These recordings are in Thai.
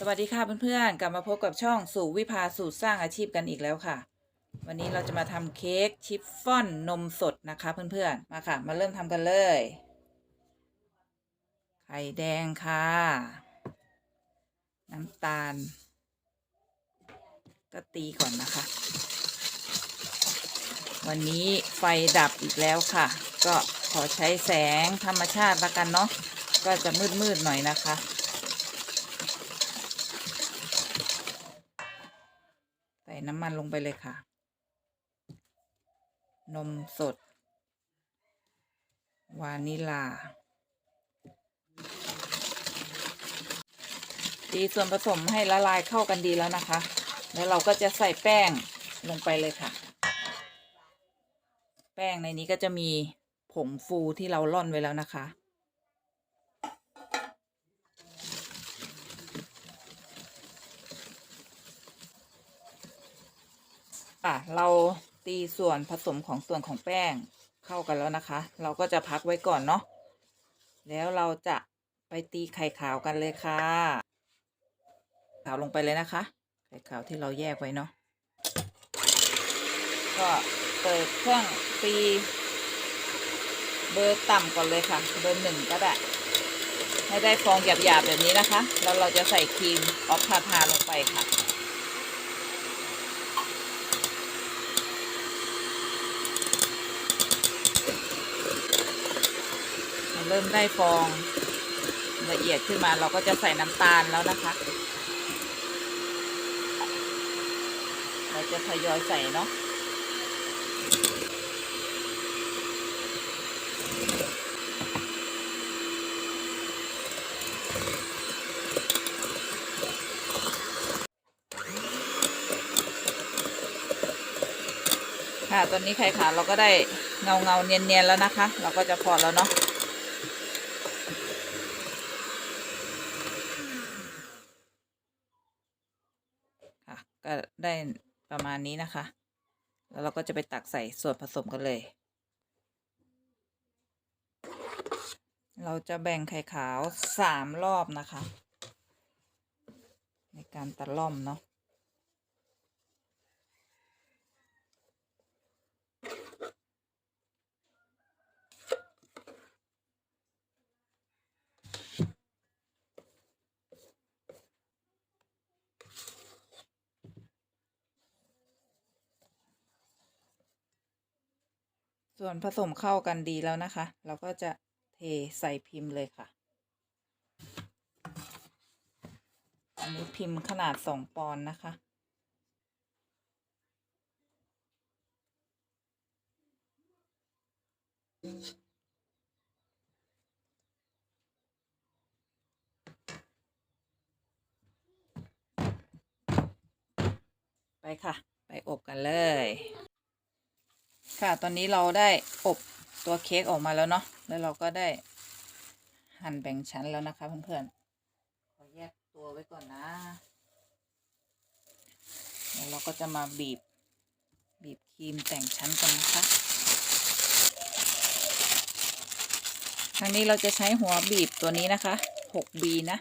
สวัสดีค่ะเพื่อนๆ กลับมาพบกับช่องสู่วิภาสูตรสร้างอาชีพกันอีกแล้วค่ะ วันนี้เราจะมาทำเค้กชิฟฟ่อนนมสดนะคะเพื่อนๆ มาค่ะ มาเริ่มทำกันเลย ไข่แดงค่ะ น้ำตาล ก็ตีก่อนนะคะ วันนี้ไฟดับอีกแล้วค่ะ ก็ขอใช้แสงธรรมชาติละกันเนาะ ก็จะมืดๆหน่อยนะคะ ใส่ น้ำมันลงไปเลยค่ะ นมสด วานิลา ตีส่วนผสมให้ละลายเข้ากันดีแล้วนะคะ แล้วเราก็จะใส่แป้งลงไปเลยค่ะ แป้งในนี้ก็จะมีผงฟูที่เราร่อนไว้แล้วนะคะ่ะ เราตีส่วนผสมของส่วนของแป้งเข้ากันแล้วนะคะ เราก็จะพักไว้ก่อนเนาะแล้วเราจะไปตีไข่ขาวกันเลยค่ะ ขาวลงไปเลยนะคะ ไข่ขาวที่เราแยกไว้เนาะก็เปิดเครื่องตีเบอร์ต่ำก่อนเลยค่ะ เบอร์หนึ่งก็ได้ให้ได้ฟองหยาบๆแบบนี้นะคะ แล้วเราจะใส่ครีมออฟทาทาลงไปค่ะ เริ่มได้ฟองละเอียดขึ้นมาเราก็จะใส่น้ำตาลแล้วนะคะ เราจะทยอยใส่เนาะค่ะตอนนี้ไข่ขาวเราก็ได้เงาเงาเนียนเนียนแล้วนะคะ เราก็จะพอแล้วเนาะ ก็ ได้ประมาณนี้นะคะ แล้วเราก็จะไปตักใส่ส่วนผสมกันเลย เราจะแบ่งไข่ขาวสามรอบนะคะ ในการตะล่อมเนาะ ส่วนผสมเข้ากันดีแล้วนะคะ เราก็จะเทใส่พิมพ์เลยค่ะอันนี้พิมพ์ขนาดสองปอนด์นะคะ ไปค่ะ ไปอบกันเลย ค่ะ ตอนนี้เราได้อบตัวเค้กออกมาแล้วเนาะ แล้วเราก็ได้หั่นแบ่งชั้นแล้วนะคะเพื่อนๆ ขอแยกตัวไว้ก่อนนะ แล้วเราก็จะมาบีบ บีบครีมแต่งชั้นกันนะคะครั้งนี้เราจะใช้หัวบีบตัวนี้นะคะ 6B นะ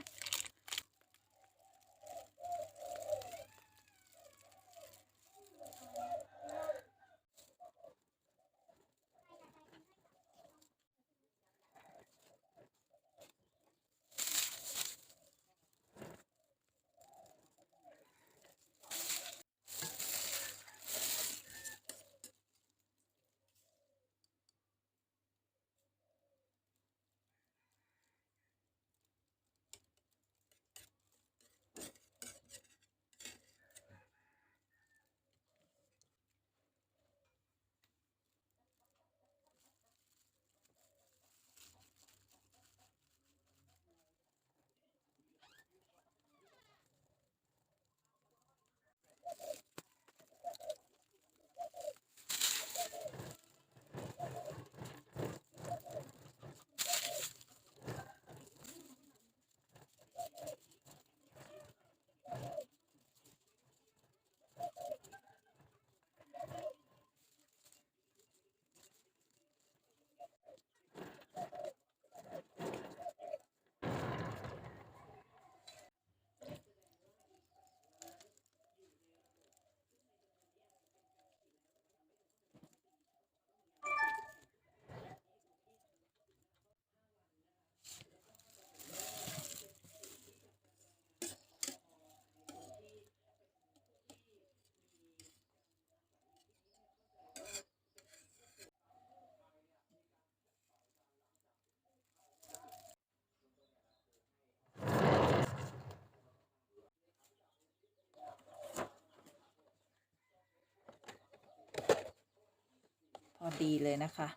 อดีเลยนะคะ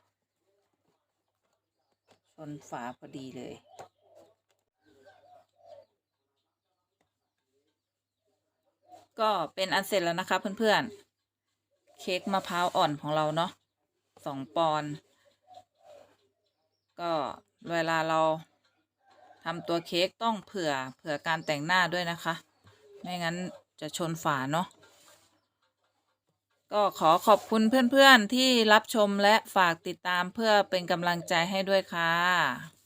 ชนฝาพอดีเลย ก็เป็นอันเสร็จแล้วนะคะเพื่อนๆ เค้กมะพร้าวอ่อนของเราเนาะสองปอนก็เวลาเราทำตัวเค้กต้องเผื่อเผื่อการแต่งหน้าด้วยนะคะ ไม่งั้นจะชนฝาเนาะ ก็ขอขอบคุณเพื่อนๆที่รับชมและฝากติดตามเพื่อเป็นกำลังใจให้ด้วยค่ะ